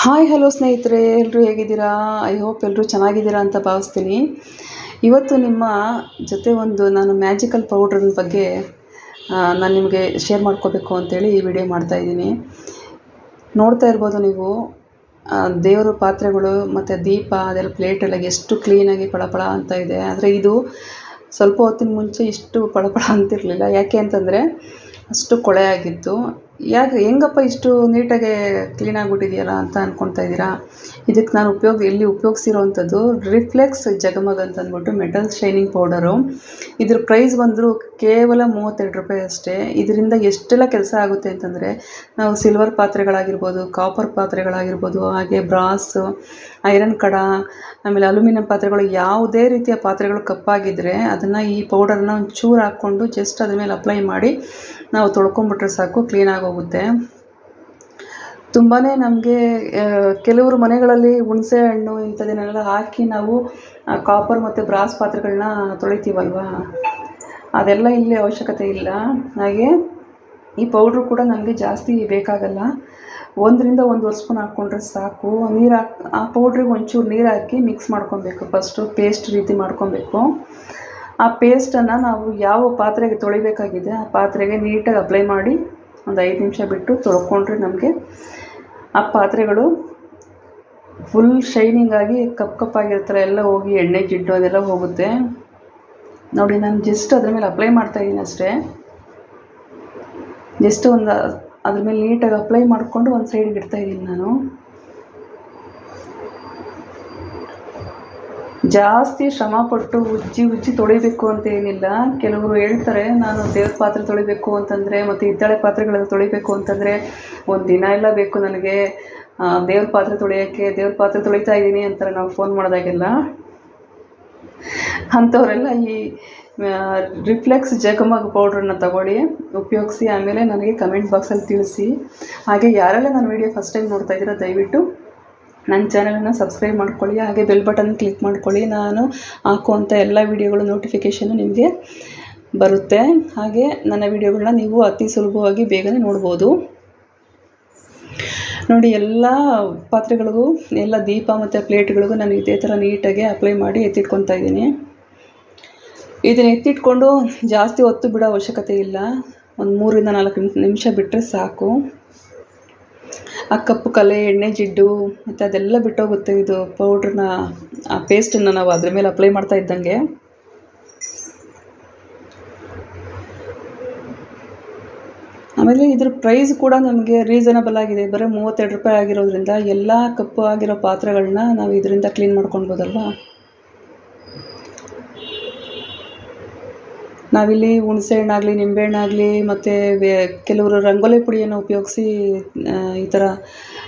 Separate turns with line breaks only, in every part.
Hi hello ಸ್ನೇಹಿತರೆ. ಎಲ್ಲರೂ ಹೇಗಿದ್ದೀರಾ? ಐ ಹೋಪ್ ಎಲ್ಲರೂ ಚೆನ್ನಾಗಿದ್ದೀರಾ ಅಂತ ಭಾವಿಸ್ತೀನಿ. ಇವತ್ತು ನಿಮ್ಮ ಜೊತೆ ಒಂದು ನಾನು ಮ್ಯಾಜಿಕಲ್ ಪೌಡ್ರನ ಬಗ್ಗೆ ನಾನು ನಿಮಗೆ ಶೇರ್ ಮಾಡ್ಕೋಬೇಕು ಅಂತೇಳಿ ಈ ವಿಡಿಯೋ ಮಾಡ್ತಾಯಿದ್ದೀನಿ ನೋಡ್ತಾ ಇರ್ಬೋದು ನೀವು ದೇವರ ಪಾತ್ರೆಗಳು ಮತ್ತು ದೀಪ, ಅದೆಲ್ಲ ಪ್ಲೇಟೆಲ್ಲ ಎಷ್ಟು ಕ್ಲೀನಾಗಿ ಪಳಪಳ ಅಂತ ಇದೆ. ಆದರೆ ಇದು ಸ್ವಲ್ಪ ಹೊತ್ತಿನ ಮುಂಚೆ ಇಷ್ಟು ಪಳಪಳ ಅಂತಿರಲಿಲ್ಲ. ಯಾಕೆ ಅಂತಂದರೆ ಅಷ್ಟು ಕೊಳೆ ಆಗಿತ್ತು. ಯಾಕೆ ಹೆಂಗಪ್ಪ ಇಷ್ಟು ನೀಟಾಗಿ ಕ್ಲೀನ್ ಆಗಿಬಿಟ್ಟಿದೆಯಲ್ಲ ಅಂತ ಅಂದ್ಕೊಳ್ತಾ ಇದ್ದೀರಾ? ಇದಕ್ಕೆ ನಾನು ಉಪಯೋಗ ಇಲ್ಲಿ ಉಪಯೋಗಿಸಿರೋವಂಥದ್ದು ರಿಫ್ಲೆಕ್ಸ್ ಜಗಮಗ್ ಅಂತ ಅಂದ್ಬಿಟ್ಟು ಮೆಟಲ್ ಶೈನಿಂಗ್ ಪೌಡರು. ಇದ್ರ ಪ್ರೈಸ್ ಬಂದರೂ ಕೇವಲ ಮೂವತ್ತೆರಡು ರೂಪಾಯಿ ಅಷ್ಟೇ. ಇದರಿಂದ ಎಷ್ಟೆಲ್ಲ ಕೆಲಸ ಆಗುತ್ತೆ ಅಂತಂದರೆ, ನಾವು ಸಿಲ್ವರ್ ಪಾತ್ರೆಗಳಾಗಿರ್ಬೋದು ಕಾಪರ್ ಪಾತ್ರೆಗಳಾಗಿರ್ಬೋದು, ಹಾಗೆ ಬ್ರಾಸು ಐರನ್ ಕಡ, ಆಮೇಲೆ ಅಲ್ಯೂಮಿನಿಯಂ ಪಾತ್ರೆಗಳು, ಯಾವುದೇ ರೀತಿಯ ಪಾತ್ರೆಗಳು ಕಪ್ಪಾಗಿದ್ದರೆ ಅದನ್ನು ಈ ಪೌಡರ್ನ ಒಂದು ಚೂರು ಹಾಕ್ಕೊಂಡು ಜಸ್ಟ್ ಅದ್ರ ಮೇಲೆ ಅಪ್ಲೈ ಮಾಡಿ ನಾವು ತೊಳ್ಕೊಂಬಿಟ್ರೆ ಸಾಕು ಕ್ಲೀನಾಗಿ ಹೋಗುತ್ತೆ. ತುಂಬಾ ನಮಗೆ ಕೆಲವರು ಮನೆಗಳಲ್ಲಿ ಹುಣಸೆ ಹಣ್ಣು ಇಂಥದ್ದನ್ನೆಲ್ಲ ಹಾಕಿ ನಾವು ಕಾಪರ್ ಮತ್ತು ಬ್ರಾಸ್ ಪಾತ್ರೆಗಳನ್ನ ತೊಳಿತೀವಲ್ವಾ? ಅದೆಲ್ಲ ಇಲ್ಲಿ ಅವಶ್ಯಕತೆ ಇಲ್ಲ. ಹಾಗೆ ಈ ಪೌಡ್ರು ಕೂಡ ನಮಗೆ ಜಾಸ್ತಿ ಬೇಕಾಗಲ್ಲ. ಒಂದರಿಂದ ಒಂದು ಸ್ಪೂನ್ ಹಾಕ್ಕೊಂಡ್ರೆ ಸಾಕು. ನೀರು ಹಾಕಿ, ಆ ಪೌಡ್ರಿಗೆ ಒಂಚೂರು ನೀರು ಹಾಕಿ ಮಿಕ್ಸ್ ಮಾಡ್ಕೊಬೇಕು. ಫಸ್ಟು ಪೇಸ್ಟ್ ರೀತಿ ಮಾಡ್ಕೊಬೇಕು. ಆ ಪೇಸ್ಟನ್ನು ನಾವು ಯಾವ ಪಾತ್ರೆಗೆ ತೊಳಿಬೇಕಾಗಿದೆ, ಆ ಪಾತ್ರೆಗೆ ನೀಟಾಗಿ ಅಪ್ಲೈ ಮಾಡಿ ಒಂದು ಐದು ನಿಮಿಷ ಬಿಟ್ಟು ತೊಳ್ಕೊಂಡ್ರೆ ನಮಗೆ ಆ ಪಾತ್ರೆಗಳು ಫುಲ್ ಶೈನಿಂಗ್ ಆಗಿ ಕಪ್ ಕಪ್ಪಾಗಿರ್ತಾರೆ ಎಲ್ಲ ಹೋಗಿ ಎಣ್ಣೆ ಜಿಡ್ಡು ಅದೆಲ್ಲ ಹೋಗುತ್ತೆ. ನೋಡಿ, ನಾನು ಜಸ್ಟ್ ಅದ್ರ ಮೇಲೆ ಅಪ್ಲೈ ಮಾಡ್ತಾ ಇದ್ದೀನಿ ಅಷ್ಟೇ. ಜಸ್ಟ್ ಒಂದು ಅದ್ರ ಮೇಲೆ ನೀಟಾಗಿ ಅಪ್ಲೈ ಮಾಡಿಕೊಂಡು ಒಂದು ಸೈಡಿಗೆ ಇಡ್ತಾ ಇದ್ದೀನಿ ನಾನು. ಜಾಸ್ತಿ ಶ್ರಮಪಟ್ಟು ಉಜ್ಜಿ ಉಜ್ಜಿ ತೊಳಿಬೇಕು ಅಂತ ಏನಿಲ್ಲ. ಕೆಲವರು ಹೇಳ್ತಾರೆ, ನಾನು ದೇವ್ರ ಪಾತ್ರೆ ತೊಳಿಬೇಕು ಅಂತಂದರೆ ಮತ್ತು ಹಿತ್ತಾಳೆ ಪಾತ್ರೆಗಳೆಲ್ಲ ತೊಳಿಬೇಕು ಅಂತಂದರೆ ಒಂದು ದಿನ ಎಲ್ಲ ಬೇಕು ನನಗೆ. ದೇವ್ರ ಪಾತ್ರೆ ತೊಳೆಯೋಕ್ಕೆ, ದೇವ್ರ ಪಾತ್ರೆ ತೊಳಿತಾ ಇದ್ದೀನಿ ಅಂತಾರೆ. ನಾವು ಫೋನ್ ಮಾಡಿದಾಗೆಲ್ಲ ಅಂಥವರೆಲ್ಲ ಈ ರಿಫ್ಲೆಕ್ಸ್ ಜಗಮಗ್ ಪೌಡ್ರನ್ನ ತಗೊಳ್ಳಿ, ಉಪಯೋಗಿಸಿ, ಆಮೇಲೆ ನನಗೆ ಕಮೆಂಟ್ ಬಾಕ್ಸಲ್ಲಿ ತಿಳಿಸಿ. ಹಾಗೆ ಯಾರೆಲ್ಲ ನನ್ನ ವೀಡಿಯೋ ಫಸ್ಟ್ ಟೈಮ್ ನೋಡ್ತಾ ಇದ್ದೀರಾ ದಯವಿಟ್ಟು ನನ್ನ ಚಾನಲನ್ನು ಸಬ್ಸ್ಕ್ರೈಬ್ ಮಾಡ್ಕೊಳ್ಳಿ, ಹಾಗೆ ಬೆಲ್ ಬಟನ್ ಕ್ಲಿಕ್ ಮಾಡ್ಕೊಳ್ಳಿ. ನಾನು ಹಾಕುವಂಥ ಎಲ್ಲ ವೀಡಿಯೋಗಳು ನೋಟಿಫಿಕೇಷನ್ನು ನಿಮಗೆ ಬರುತ್ತೆ. ಹಾಗೆ ನನ್ನ ವೀಡಿಯೋಗಳನ್ನ ನೀವು ಅತಿ ಸುಲಭವಾಗಿ ಬೇಗನೆ ನೋಡ್ಬೋದು. ನೋಡಿ, ಎಲ್ಲ ಪಾತ್ರೆಗಳಿಗೂ, ಎಲ್ಲ ದೀಪ ಮತ್ತು ಪ್ಲೇಟ್ಗಳಿಗೂ ನಾನು ಇದೇ ಥರ ನೀಟಾಗಿ ಅಪ್ಲೈ ಮಾಡಿ ಎತ್ತಿಟ್ಕೊತಾ ಇದ್ದೀನಿ. ಇದನ್ನು ಎತ್ತಿಟ್ಕೊಂಡು ಜಾಸ್ತಿ ಹೊತ್ತು ಬಿಡೋ ಅವಶ್ಯಕತೆ ಇಲ್ಲ. ಒಂದು ಮೂರಿಂದ ನಾಲ್ಕು ನಿಮ್- ನಿಮಿಷ ಬಿಟ್ಟರೆ ಸಾಕು. ಆ ಕಪ್ಪು ಕಲೆ, ಎಣ್ಣೆ ಜಿಡ್ಡು ಮತ್ತು ಅದೆಲ್ಲ ಬಿಟ್ಟೋಗುತ್ತೆ. ಇದು ಪೌಡ್ರನ್ನ ಆ ಪೇಸ್ಟನ್ನು ನಾವು ಅದ್ರ ಮೇಲೆ ಅಪ್ಲೈ ಮಾಡ್ತಾ ಇದ್ದಂಗೆ. ಆಮೇಲೆ ಇದ್ರ ಪ್ರೈಸ್ ಕೂಡ ನಮಗೆ ರೀಸನಬಲ್ ಆಗಿದೆ. ಬರೀ ಮೂವತ್ತೆರಡು ರೂಪಾಯಿ ಆಗಿರೋದ್ರಿಂದ ಎಲ್ಲ ಕಪ್ಪು ಆಗಿರೋ ಪಾತ್ರೆಗಳನ್ನ ನಾವು ಇದರಿಂದ ಕ್ಲೀನ್ ಮಾಡ್ಕೊಳ್ಬೋದಲ್ವಾ? ನಾವಿಲ್ಲಿ ಹುಣಸೆ ಹಣ್ಣಾಗಲಿ ನಿಂಬೆಹಣ್ಣಾಗಲಿ ಮತ್ತು ವೇ ಕೆಲವರು ರಂಗೋಲಿ ಪುಡಿಯನ್ನು ಉಪಯೋಗಿಸಿ ಈ ಥರ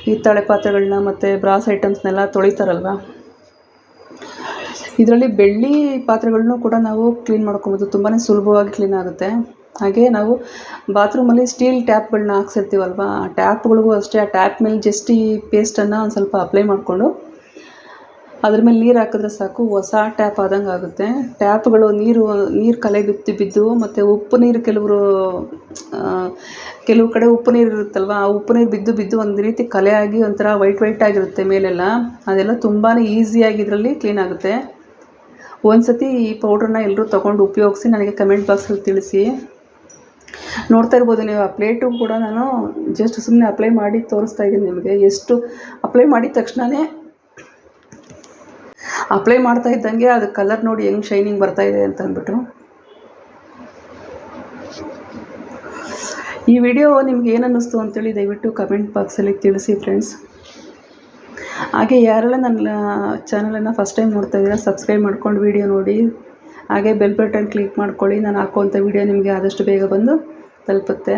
ಹಿತ್ತಾಳೆ ಪಾತ್ರೆಗಳನ್ನ ಮತ್ತು ಬ್ರಾಸ್ ಐಟಮ್ಸ್ನೆಲ್ಲ ತೊಳಿತಾರಲ್ವ? ಇದರಲ್ಲಿ ಬೆಳ್ಳಿ ಪಾತ್ರೆಗಳನ್ನೂ ಕೂಡ ನಾವು ಕ್ಲೀನ್ ಮಾಡ್ಕೊಬೋದು. ತುಂಬಾ ಸುಲಭವಾಗಿ ಕ್ಲೀನ್ ಆಗುತ್ತೆ. ಹಾಗೆ ನಾವು ಬಾತ್ರೂಮಲ್ಲಿ ಸ್ಟೀಲ್ ಟ್ಯಾಪ್ಗಳನ್ನ ಹಾಕ್ಸಿರ್ತೀವಲ್ವ? ಆ ಟ್ಯಾಪ್ಗಳಿಗೂ ಅಷ್ಟೇ, ಆ ಟ್ಯಾಪ್ ಮೇಲೆ ಜಸ್ಟ್ ಈ ಪೇಸ್ಟನ್ನು ಒಂದು ಸ್ವಲ್ಪ ಅಪ್ಲೈ ಮಾಡಿಕೊಂಡು ಅದ್ರ ಮೇಲೆ ನೀರು ಹಾಕಿದ್ರೆ ಸಾಕು, ಹೊಸ ಟ್ಯಾಪ್ ಆದಂಗೆ ಆಗುತ್ತೆ. ಟ್ಯಾಪ್ಗಳು ನೀರು ನೀರು ಕಲೆ ಬಿತ್ತು ಬಿದ್ದು, ಮತ್ತು ಉಪ್ಪು ನೀರು ಕೆಲವರು ಕೆಲವು ಕಡೆ ಉಪ್ಪು ನೀರು ಇರುತ್ತಲ್ವ, ಆ ಉಪ್ಪು ನೀರು ಬಿದ್ದು ಬಿದ್ದು ಒಂದು ರೀತಿ ಕಲೆ ಆಗಿ ಒಂಥರ ವೈಟ್ ವೈಟ್ ಆಗಿರುತ್ತೆ ಮೇಲೆಲ್ಲ. ಅದೆಲ್ಲ ತುಂಬಾ ಈಸಿಯಾಗಿ ಇದರಲ್ಲಿ ಕ್ಲೀನ್ ಆಗುತ್ತೆ. ಒಂದು ಸತಿ ಈ ಪೌಡ್ರನ್ನ ಎಲ್ಲರೂ ತೊಗೊಂಡು ಉಪಯೋಗಿಸಿ ನನಗೆ ಕಮೆಂಟ್ ಬಾಕ್ಸಲ್ಲಿ ತಿಳಿಸಿ. ನೋಡ್ತಾ ಇರ್ಬೋದು ನೀವು, ಆ ಪ್ಲೇಟು ಕೂಡ ನಾನು ಜಸ್ಟ್ ಸುಮ್ಮನೆ ಅಪ್ಲೈ ಮಾಡಿ ತೋರಿಸ್ತಾ ಇದ್ದೀನಿ ನಿಮಗೆ. ಎಷ್ಟು ಅಪ್ಲೈ ಮಾಡಿದ ತಕ್ಷಣವೇ ಅಪ್ಲೈ ಮಾಡ್ತಾ ಇದ್ದಂಗೆ ಅದು ಕಲರ್ ನೋಡಿ ಹೆಂಗೆ ಶೈನಿಂಗ್ ಬರ್ತಾ ಇದೆ ಅಂತ ಅಂದ್ಬಿಟ್ಟು ಈ ವಿಡಿಯೋ ನಿಮ್ಗೆ ಏನು ಅನ್ನಿಸ್ತು ಅಂತೇಳಿ ದಯವಿಟ್ಟು ಕಮೆಂಟ್ ಬಾಕ್ಸಲ್ಲಿ ತಿಳಿಸಿ ಫ್ರೆಂಡ್ಸ್ ಹಾಗೆ ಯಾರೆಲ್ಲ ನನ್ನ ಚಾನಲನ್ನು ಫಸ್ಟ್ ಟೈಮ್ ನೋಡ್ತಾ ಇದ್ದೀರಾ ಸಬ್ಸ್ಕ್ರೈಬ್ ಮಾಡ್ಕೊಂಡು ವಿಡಿಯೋ ನೋಡಿ. ಹಾಗೆ ಬೆಲ್ ಬಟನ್ ಕ್ಲಿಕ್ ಮಾಡ್ಕೊಳ್ಳಿ, ನಾನು ಹಾಕುವಂಥ ವಿಡಿಯೋ ನಿಮಗೆ ಆದಷ್ಟು ಬೇಗ ಬಂದು ತಲುಪುತ್ತೆ.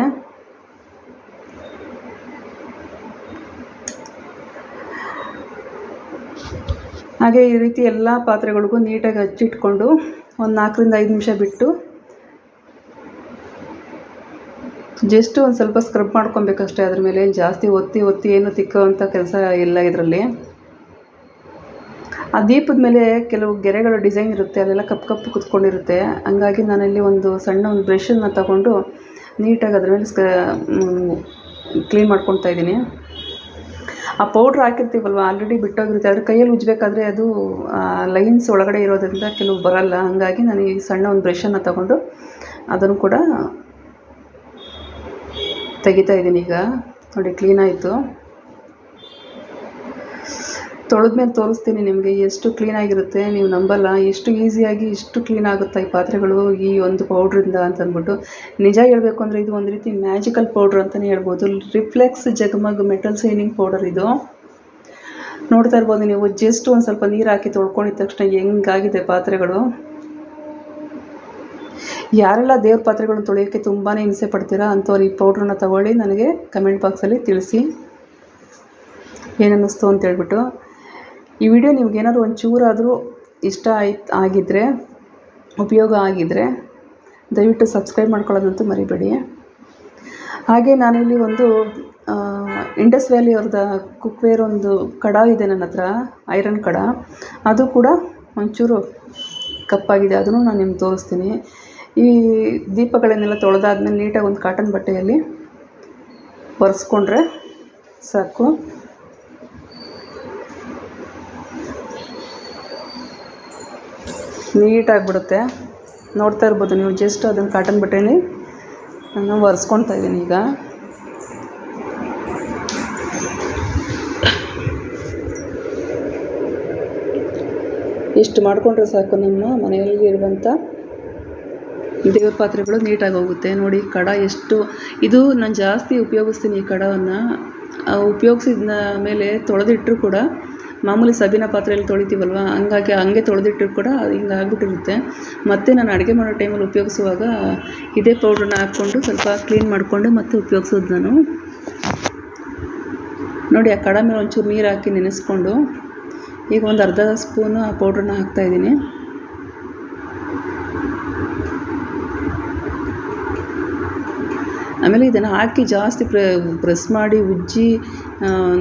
ಹಾಗೆ ಈ ರೀತಿ ಎಲ್ಲ ಪಾತ್ರೆಗಳಿಗೂ ನೀಟಾಗಿ ಹಚ್ಚಿಟ್ಕೊಂಡು ಒಂದು ನಾಲ್ಕರಿಂದ ಐದು ನಿಮಿಷ ಬಿಟ್ಟು ಜಸ್ಟ್ ಒಂದು ಸ್ವಲ್ಪ ಸ್ಕ್ರಬ್ ಮಾಡ್ಕೊಬೇಕಷ್ಟೇ. ಅದ್ರ ಮೇಲೆ ಜಾಸ್ತಿ ಒತ್ತಿ ಒತ್ತಿ ಏನು ತಿಕ್ಕುವಂಥ ಕೆಲಸ ಇಲ್ಲ ಇದರಲ್ಲಿ. ಆ ದೀಪದ ಮೇಲೆ ಕೆಲವು ಗೆರೆಗಳು ಡಿಸೈನ್ ಇರುತ್ತೆ. ಅಲ್ಲೆಲ್ಲ ಕಪ್ಪು ಕಪ್ಪು ಕುತ್ಕೊಂಡಿರುತ್ತೆ. ಹಂಗಾಗಿ ನಾನಲ್ಲಿ ಒಂದು ಸಣ್ಣ ಒಂದು ಬ್ರಷನ್ನು ತಗೊಂಡು ನೀಟಾಗಿ ಅದ್ರ ಮೇಲೆ ಸ್ಕ ಕ್ಲೀನ್ ಮಾಡ್ಕೊತಾ ಇದ್ದೀನಿ. ಆ ಪೌಡ್ರ್ ಹಾಕಿರ್ತೀವಲ್ವ? ಆಲ್ರೆಡಿ ಬಿಟ್ಟೋಗಿರುತ್ತೆ. ಅದ್ರ ಕೈಯಲ್ಲಿ ಉಜ್ಜಬೇಕಾದ್ರೆ ಅದು ಲೈನ್ಸ್ ಒಳಗಡೆ ಇರೋದರಿಂದ ಕೆಲವು ಬರಲ್ಲ. ಹಾಗಾಗಿ ನಾನು ಈ ಸಣ್ಣ ಒಂದು ಬ್ರಷನ್ನು ತಗೊಂಡು ಅದನ್ನು ಕೂಡ ತೆಗಿತಾ ಇದ್ದೀನಿ ಈಗ. ನೋಡಿ ಕ್ಲೀನ್ ಆಯಿತು. ತೊಳೆದ್ಮೇಲೆ ತೋರಿಸ್ತೀನಿ ನಿಮಗೆ, ಎಷ್ಟು ಕ್ಲೀನಾಗಿರುತ್ತೆ ನೀವು ನಂಬಲ್ಲ, ಎಷ್ಟು ಈಸಿಯಾಗಿ ಇಷ್ಟು ಕ್ಲೀನ್ ಆಗುತ್ತೆ ಈ ಪಾತ್ರೆಗಳು, ಈ ಒಂದು ಪೌಡ್ರಿಂದ ಅಂತ ಅಂದ್ಬಿಟ್ಟು. ನಿಜ ಹೇಳಬೇಕು ಅಂದರೆ ಇದು ಒಂದು ರೀತಿ ಮ್ಯಾಜಿಕಲ್ ಪೌಡ್ರ್ ಅಂತಲೇ ಹೇಳ್ಬೋದು. Reflex Jagamag metal shining powder ಇದು. ನೋಡ್ತಾ ಇರ್ಬೋದು ನೀವು ಜಸ್ಟ್ ಒಂದು ಸ್ವಲ್ಪ ನೀರು ಹಾಕಿ ತೊಳ್ಕೊಂಡಿದ ತಕ್ಷಣ ಹೆಂಗಾಗಿದೆ ಪಾತ್ರೆಗಳು. ಯಾರೆಲ್ಲ ದೇವ್ರ ಪಾತ್ರೆಗಳನ್ನ ತೊಳೆಯೋಕ್ಕೆ ತುಂಬಾ ಹಿಂಸೆ ಪಡ್ತೀರಾ, ಅಂಥವ್ರು ಈ ಪೌಡ್ರನ್ನ ತಗೊಳ್ಳಿ, ನನಗೆ ಕಮೆಂಟ್ ಬಾಕ್ಸಲ್ಲಿ ತಿಳಿಸಿ. ಏನನ್ನಿಸ್ತು ಅಂತ ಹೇಳ್ಬಿಟ್ಟು. ಈ ವಿಡಿಯೋ ನಿಮ್ಗೇನಾದ್ರು ಒಂಚೂರಾದರೂ ಇಷ್ಟ ಆಯ್ತು ಆಗಿದ್ದರೆ ಉಪಯೋಗ ಆಗಿದ್ದರೆ ದಯವಿಟ್ಟು ಸಬ್ಸ್ಕ್ರೈಬ್ ಮಾಡ್ಕೊಳ್ಳೋದಂತೂ ಮರಿಬೇಡಿ. ಹಾಗೆ ನಾನಿಲ್ಲಿ ಒಂದು ಇಂಡಸ್ ವ್ಯಾಲಿ ಅವ್ರದ ಕುಕ್ವೇರ್ ಒಂದು ಕಡ ಇದೆ ನನ್ನ ಹತ್ರ ಐರನ್ ಕಡ. ಅದು ಕೂಡ ಒಂಚೂರು ಕಪ್ಪಾಗಿದೆ. ಅದನ್ನು ನಾನು ನಿಮ್ಗೆ ತೋರಿಸ್ತೀನಿ. ಈ ದೀಪಗಳನ್ನೆಲ್ಲ ತೊಳೆದಾದ್ಮೇಲೆ ನೀಟಾಗಿ ಒಂದು ಕಾಟನ್ ಬಟ್ಟೆಯಲ್ಲಿ ಒರೆಸ್ಕೊಂಡ್ರೆ ಸಾಕು. ನೀಟಾಗಿಬಿಡುತ್ತೆ. ನೋಡ್ತಾ ಇರ್ಬೋದು ನೀವು ಜಸ್ಟ್ ಅದನ್ನು ಕಾಟನ್ ಬಟ್ಟೆಯಲ್ಲಿ ನಾನು ಒರೆಸ್ಕೊಳ್ತಾ ಇದ್ದೀನಿ ಈಗ. ಇಷ್ಟು ಮಾಡಿಕೊಂಡ್ರೆ ಸಾಕು ನಮ್ಮ ಮನೆಯಲ್ಲಿ ಇರುವಂಥ ದೇವ್ರ ಪಾತ್ರೆಗಳು ನೀಟಾಗಿ ಹೋಗುತ್ತೆ. ನೋಡಿ ಕಡ ಎಷ್ಟು, ಇದು ನಾನು ಜಾಸ್ತಿ ಉಪಯೋಗಿಸ್ತೀನಿ ಈ ಕಡವನ್ನು. ಉಪಯೋಗಿಸಿದ ಮೇಲೆ ತೊಳೆದಿಟ್ಟರು ಕೂಡ ಮಾಮೂಲಿ ಸಬೀನ ಪಾತ್ರೆಯಲ್ಲಿ ತೊಳಿತೀವಲ್ವ? ಹಂಗಾಗಿ ಹಂಗೆ ತೊಳೆದಿಟ್ಟರು ಕೂಡ ಹಿಂಗೆ ಆಗಿಬಿಟ್ಟಿರುತ್ತೆ. ಮತ್ತು ನಾನು ಅಡುಗೆ ಮಾಡೋ ಟೈಮಲ್ಲಿ ಉಪಯೋಗಿಸುವಾಗ ಇದೇ ಪೌಡ್ರನ್ನ ಹಾಕ್ಕೊಂಡು ಸ್ವಲ್ಪ ಕ್ಲೀನ್ ಮಾಡಿಕೊಂಡು ಮತ್ತೆ ಉಪಯೋಗಿಸೋದು ನಾನು. ನೋಡಿ, ಆ ಕಡ ಮೇಲೆ ಒಂಚೂರು ನೀರು ಹಾಕಿ ನೆನೆಸ್ಕೊಂಡು ಈಗ ಒಂದು ಅರ್ಧ ಸ್ಪೂನು ಆ ಪೌಡ್ರನ್ನ ಹಾಕ್ತಾಯಿದ್ದೀನಿ ಆಮೇಲೆ ಇದನ್ನು ಹಾಕಿ ಜಾಸ್ತಿ ಪ್ರ, ಪ್ರೆಸ್ ಮಾಡಿ ಉಜ್ಜಿ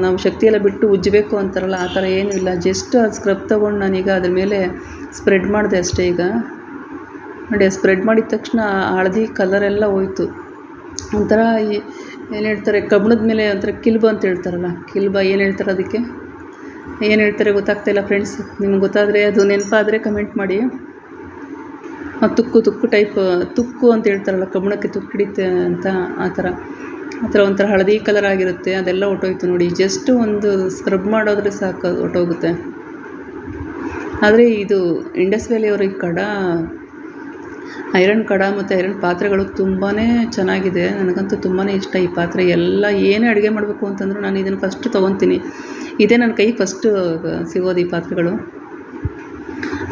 ನಾವು ಶಕ್ತಿಯೆಲ್ಲ ಬಿಟ್ಟು ಉಜ್ಜಬೇಕು ಅಂತಾರಲ್ಲ, ಆ ಥರ ಏನೂ ಇಲ್ಲ. ಜಸ್ಟ್ ಅದು ಸ್ಕ್ರಬ್ ತೊಗೊಂಡು ನಾನೀಗ ಅದ್ರ ಮೇಲೆ ಸ್ಪ್ರೆಡ್ ಮಾಡಿದೆ ಅಷ್ಟೇ ಈಗ. ನೋಡಿ ಸ್ಪ್ರೆಡ್ ಮಾಡಿದ ತಕ್ಷಣ ಹಳದಿ ಕಲರೆಲ್ಲ ಹೋಯ್ತು. ಒಂಥರ ಏನು ಹೇಳ್ತಾರೆ ಕಬ್ಬಣದ ಮೇಲೆ ಒಂಥರ ಕಿಲ್ಬ ಅಂತ ಹೇಳ್ತಾರಲ್ಲ, ಕಿಲ್ಬ ಏನು ಹೇಳ್ತಾರೆ ಅದಕ್ಕೆ? ಏನು ಹೇಳ್ತಾರೆ ಗೊತ್ತಾಗ್ತಾಯಿಲ್ಲ ಫ್ರೆಂಡ್ಸ್ ನಿಮ್ಗೆ ಗೊತ್ತಾದರೆ ಅದು ನೆನಪಾದರೆ ಕಮೆಂಟ್ ಮಾಡಿ. ತುಕ್ಕು ತುಕ್ಕು ಟೈಪ್ ತುಕ್ಕು ಅಂತ ಹೇಳ್ತಾರಲ್ಲ ಕಬ್ಬಿಣಕ್ಕೆ ತುಕ್ಕು ಹಿಡಿಯುತ್ತೆ ಅಂತ ಆ ಥರ. ಆ ಥರ ಒಂಥರ ಹಳದಿ ಕಲರ್ ಆಗಿರುತ್ತೆ, ಅದೆಲ್ಲ ಹೊರ್ಟೋಯ್ತು ನೋಡಿ. ಜಸ್ಟ್ ಒಂದು ಸ್ಕ್ರಬ್ ಮಾಡೋದ್ರೆ ಸಾಕು ಅದು ಹೊರ್ಟೋಗುತ್ತೆ ಆದರೆ ಇದು ಇಂಡಸ್ ವ್ಯಾಲಿಯವ್ರ ಕಡ ಐರನ್ ಕಡ ಮತ್ತು ಐರನ್ ಪಾತ್ರೆಗಳು ತುಂಬಾ ಚೆನ್ನಾಗಿದೆ. ನನಗಂತೂ ತುಂಬಾ ಇಷ್ಟ ಈ ಪಾತ್ರೆ. ಎಲ್ಲ ಏನೇ ಅಡುಗೆ ಮಾಡಬೇಕು ಅಂತಂದರೂ ನಾನು ಇದನ್ನು ಫಸ್ಟ್ ತೊಗೊತೀನಿ. ಇದೇ ನನ್ನ ಕೈ ಫಸ್ಟು ಸಿಗೋದು ಈ ಪಾತ್ರೆಗಳು.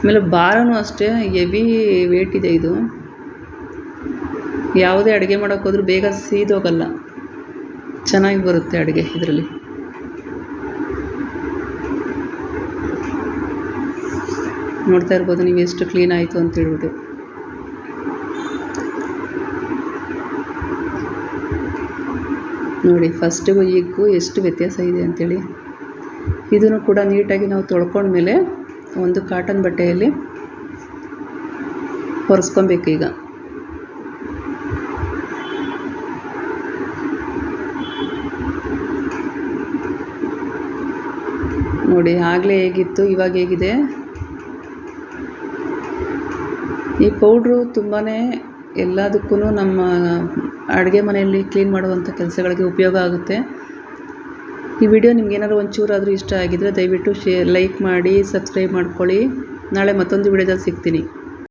ಆಮೇಲೆ ಭಾರನೂ ಅಷ್ಟೇ ಹೆವಿ ವೇಟ್ ಇದೆ ಇದು. ಯಾವುದೇ ಅಡುಗೆ ಮಾಡೋಕ್ಕೆ ಹೋದ್ರೂ ಬೇಗ ಸೀದೋಗಲ್ಲ. ಚೆನ್ನಾಗಿ ಬರುತ್ತೆ ಅಡುಗೆ ಇದರಲ್ಲಿ. ನೋಡ್ತಾ ಇರ್ಬೋದು ನೀವು ಎಷ್ಟು ಕ್ಲೀನ್ ಆಯಿತು ಅಂತ ಹೇಳ್ಬಿಟ್ಟು. ನೋಡಿ ಫಸ್ಟಿಗೂ ಈಗೂ ಎಷ್ಟು ವ್ಯತ್ಯಾಸ ಇದೆ ಅಂಥೇಳಿ ಇದನ್ನು ಕೂಡ ನೀಟಾಗಿ ನಾವು ತೊಳ್ಕೊಂಡ್ಮೇಲೆ ಒಂದು ಕಾಟನ್ ಬಟ್ಟೆಯಲ್ಲಿ ಹೊರಿಸ್ಕೊಬೇಕು ಈಗ. ನೋಡಿ, ಆಗಲೇ ಹೇಗಿತ್ತು, ಇವಾಗ ಹೇಗಿದೆ? ಈ ಪೌಡ್ರು ತುಂಬಾ ಎಲ್ಲದಕ್ಕೂ ನಮ್ಮ ಅಡುಗೆ ಮನೆಯಲ್ಲಿ ಕ್ಲೀನ್ ಮಾಡುವಂಥ ಕೆಲಸಗಳಿಗೆ ಉಪಯೋಗ ಆಗುತ್ತೆ. ಈ ವಿಡಿಯೋ ನಿಮ್ಗೇನಾದ್ರು ಒಂಚೂರಾದರೂ ಇಷ್ಟ ಆಗಿದ್ದರೆ ದಯವಿಟ್ಟು ಶೇ ಲೈಕ್ ಮಾಡಿ ಸಬ್ಸ್ಕ್ರೈಬ್ ಮಾಡ್ಕೊಳ್ಳಿ. ನಾಳೆ ಮತ್ತೊಂದು ವಿಡಿಯೋದಲ್ಲಿ ಸಿಗ್ತೀನಿ.